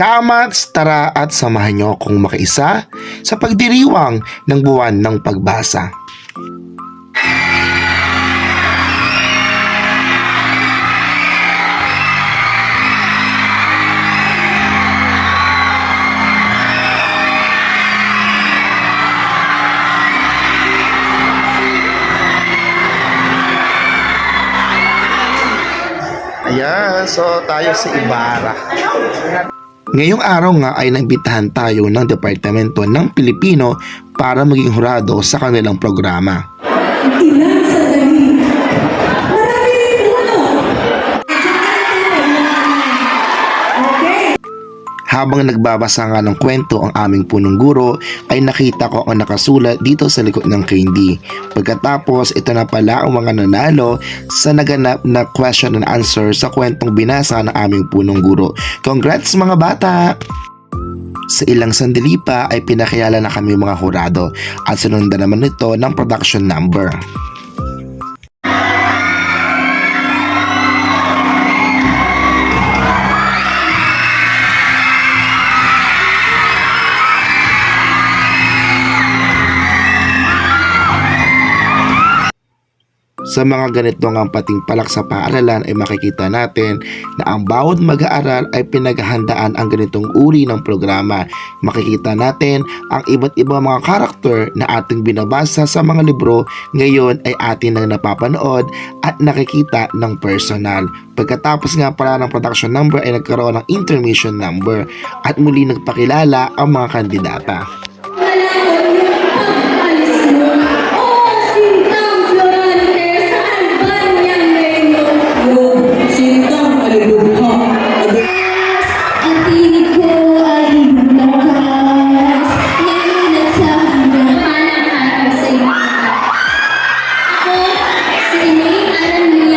Kamats, tara at samahan niyo akong makiisa sa pagdiriwang ng buwan ng pagbasa. Ayan, so tayo sa Ibarra. Ngayong araw nga ay naimbitahan tayo ng Departamento ng Pilipino para maging hurado sa kanilang programa. Ilang Habang nagbabasa nga ng kwento ang aming punong guro, ay nakita ko ang nakasulat dito sa likod ng candy. Pagkatapos, ito na pala ang mga nanalo sa naganap na question and answer sa kwentong binasa ng aming punong guro. Congrats mga bata! Sa ilang sandali pa ay pinakilala na kami mga hurado at sinundan naman ito ng production number. Sa mga ganito ang pating palak sa paaralan ay makikita natin na ang bawat mag-aaral ay pinaghahandaan ang ganitong uri ng programa. Makikita natin ang iba't ibang mga karakter na ating binabasa sa mga libro ngayon ay atin nang napapanood at nakikita ng personal. Pagkatapos nga pala ng production number ay nagkaroon ng intermission number at muli nagpakilala ang mga kandidata. Ako, si Elaine Aranlia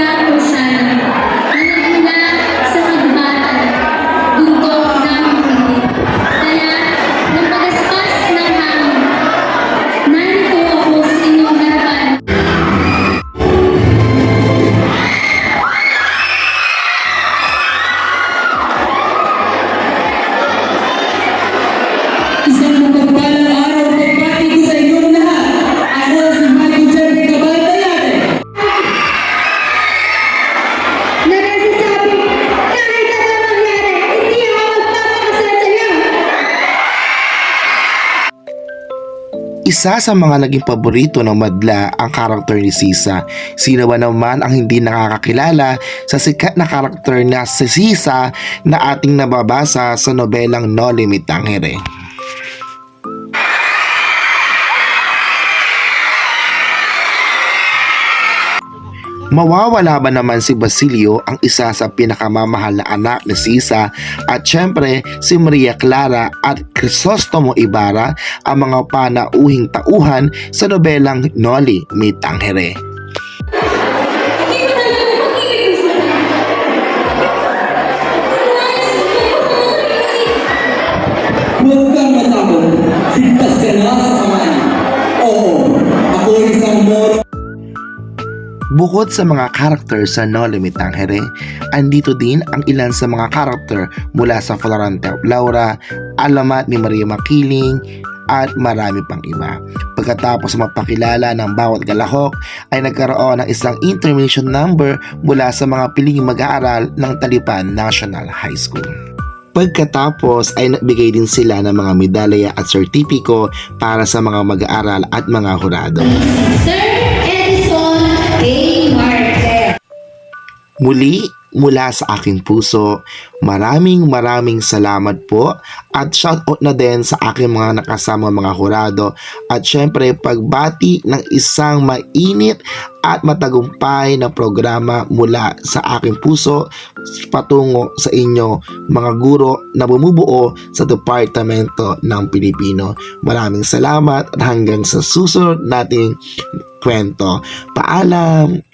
Isa sa mga naging paborito ng madla ang karakter ni Sisa. Sino ba naman ang hindi nakakakilala sa sikat na karakter na si Sisa na ating nababasa sa nobelang No Limit Tangere. Mawawala ba naman si Basilio ang isa sa pinakamamahal na anak ni Sisa at syempre si Maria Clara at Crisostomo Ibarra ang mga panauhing tauhan sa nobelang Noli Me Tangere. Huwag kang matakot. Ligtas ka na sa kamay. Bukod sa mga karakter sa No Limit Tangere, andito din ang ilan sa mga karakter mula sa Florante Laura, Alamat ni Maria Makiling, at marami pang iba. Pagkatapos mapakilala ng bawat galahok ay nagkaroon ng isang intermission number mula sa mga piling mag-aaral ng Talipan National High School. Pagkatapos ay nagbigay din sila ng mga medalya at sertipiko para sa mga mag-aaral at mga hurado. Sir Muli, mula sa aking puso, maraming maraming salamat po at shoutout na din sa aking mga nakasama mga hurado at syempre pagbati ng isang mainit at matagumpay na programa mula sa aking puso patungo sa inyo mga guro na bumubuo sa Departamento ng Pilipino. Maraming salamat at hanggang sa susunod nating kwento. Paalam!